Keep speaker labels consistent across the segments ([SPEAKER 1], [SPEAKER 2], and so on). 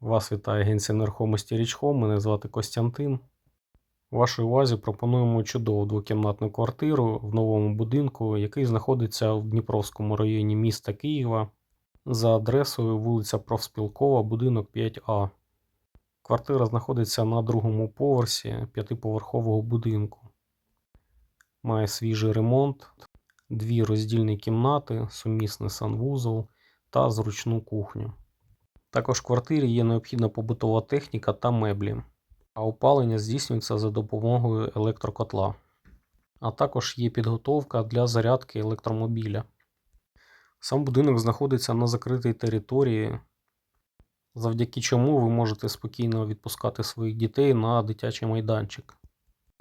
[SPEAKER 1] Вас вітає агенція нерухомості Річхом. Мене звати Костянтин. Вашій увазі пропонуємо чудову двокімнатну квартиру в новому будинку, який знаходиться в Дніпровському районі міста Києва за адресою вулиця Профспілкова, будинок 5А. Квартира знаходиться на другому поверсі п'ятиповерхового будинку. Має свіжий ремонт, дві роздільні кімнати, сумісний санвузол та зручну кухню. Також в квартирі є необхідна побутова техніка та меблі, а опалення здійснюється за допомогою електрокотла. А також є підготовка для зарядки електромобіля. Сам будинок знаходиться на закритій території, завдяки чому ви можете спокійно відпускати своїх дітей на дитячий майданчик.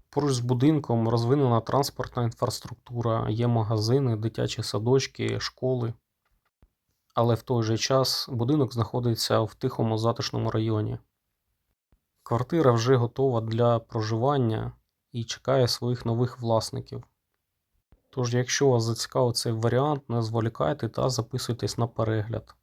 [SPEAKER 1] Поруч з будинком розвинена транспортна інфраструктура, є магазини, дитячі садочки, школи. Але в той же час будинок знаходиться в тихому затишному районі. Квартира вже готова для проживання і чекає своїх нових власників. Тож, якщо вас зацікавив цей варіант, не зволікайте та записуйтесь на перегляд.